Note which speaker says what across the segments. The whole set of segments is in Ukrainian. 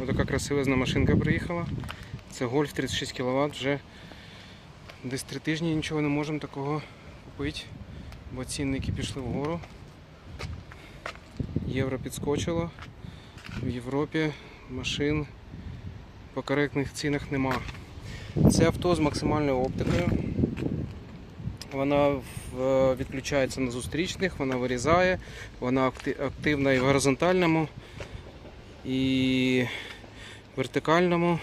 Speaker 1: Ось така красивезна машинка приїхала. Це Гольф 36 кВт. Вже десь три тижні нічого не можемо такого купити, бо цінники пішли вгору. Євро підскочило. В Європі машин по коректних цінах нема. Це авто з максимальною оптикою. Вона відключається на зустрічних, вона вирізає, вона активна і в горизонтальному, і вертикальному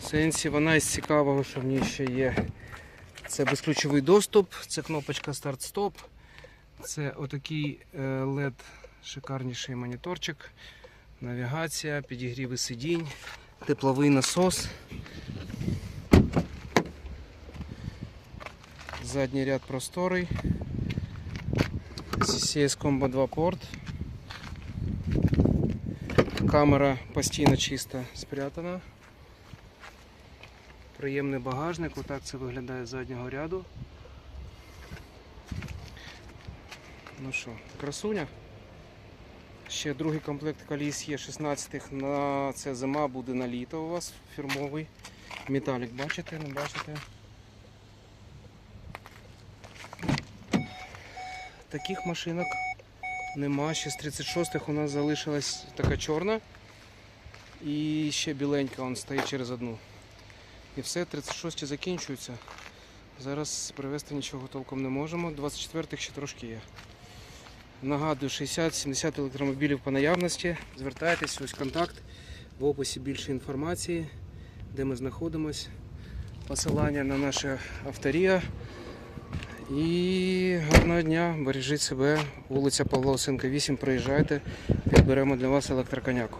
Speaker 1: сенсі. Вона із цікавого, що в ній ще є. Це безключовий доступ, це кнопочка старт-стоп, це отакий е, LED шикарніший моніторчик, навігація, підігріви сидінь, тепловий насос. Задній ряд просторий. CCS Combo 2 порт. Камера постійно чисто спрятана. Приємний багажник, отак це виглядає з заднього ряду. Ну що, красуня. Ще другий комплект коліс є 16-х на це зима буде на літо у вас фірмовий. Металік бачите, не бачите? Таких машинок нема. Ще з 36-х у нас залишилась така чорна. І ще біленька он стоїть через одну. І все, 36 закінчуються. Зараз привезти нічого толком не можемо. 24-х ще трошки є. Нагадую, 60-70 електромобілів по наявності. Звертайтесь, ось контакт. В описі більше інформації, де ми знаходимось. Посилання на наше авторія. І гарного дня, бережіть себе, вулиця Павла Осенка 8, приїжджайте, підберемо для вас електроконяку.